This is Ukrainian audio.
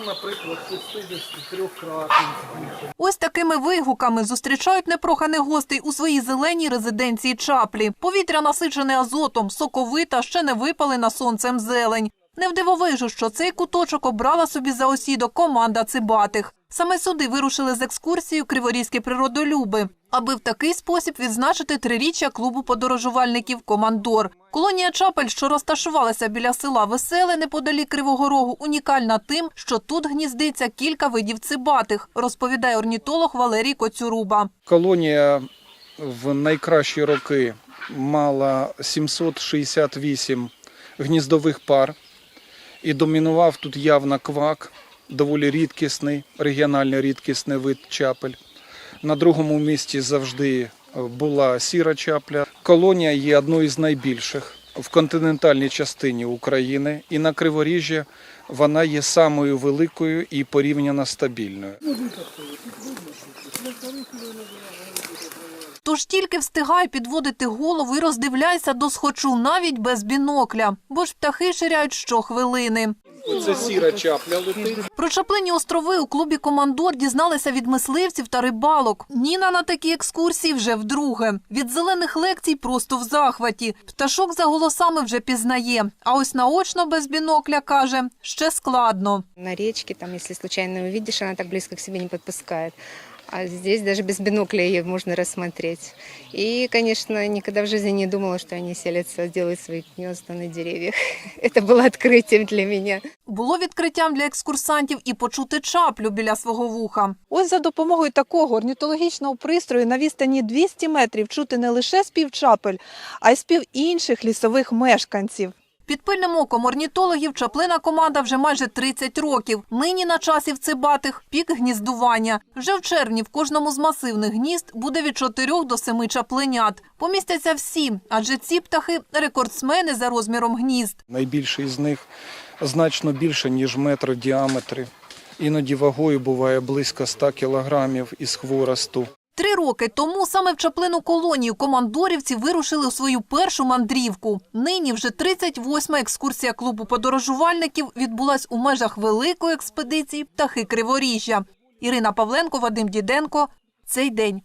Ну, наприклад, 63-кратний. Ось такими вигуками зустрічають непроханих гостей у своїй зеленій резиденції Чаплі. Повітря насичене азотом, соковита, ще не випалена сонцем зелень. Не вдивовижу, що цей куточок обрала собі за осідок команда цибатих. Саме сюди вирушили з екскурсією криворізькі природолюби, аби в такий спосіб відзначити триріччя клубу подорожувальників Командор. Колонія Чапель, що розташувалася біля села Веселе неподалік Кривого Рогу, унікальна тим, що тут гніздиться кілька видів цибатих, розповідає орнітолог Валерій Коцюруба. Колонія в найкращі роки мала 768 гніздових пар і домінував тут явно квак, доволі рідкісний, регіонально рідкісний вид чапель. На другому місці завжди е, була сіра чапля. Колонія є одною з найбільших в континентальній частині України і на Криворіжжі вона є самою великою і порівняно стабільною. Тож тільки встигай підводити голову і роздивляйся до схочу навіть без бінокля, бо ж птахи ширяють щохвилини. Це сіра чапля летить. Про чаплині острови у клубі Командор дізналися від мисливців та рибалок. Ніна на такі екскурсії вже вдруге. Від зелених лекцій просто в захваті. Пташок за голосами вже пізнає. А ось наочно без бінокля каже ще складно. На річці, там, если случайно увидишь, вона так близько к себе не подпускает. А здесь даже без бинокля ее можно рассмотреть. И, конечно, никогда в жизни не думала, что они селятся, делают свои гнезда на деревьях. Это было открытием для меня. Було відкриттям для екскурсантів і почути чаплю біля свого вуха. Ось за допомогою такого орнітологічного пристрою на відстані 200 метрів чути не лише спів чапель, а й спів інших лісових мешканців. Під пильним оком орнітологів чаплина команда вже майже 30 років. Нині на часі в цибатих пік гніздування. Вже в червні в кожному з масивних гнізд буде від 4 до 7 чапленят. Помістяться всі, адже ці птахи рекордсмени за розміром гнізд. Найбільший з них значно більше, ніж метр в діаметрі. Іноді вагою буває близько 100 кілограмів із хворосту. Три роки тому саме в чаплину колонію командорівці вирушили у свою першу мандрівку. Нині вже 38-ма екскурсія клубу подорожувальників відбулась у межах великої експедиції «Птахи Криворіжжя». Ірина Павленко, Вадим Діденко. Цей день.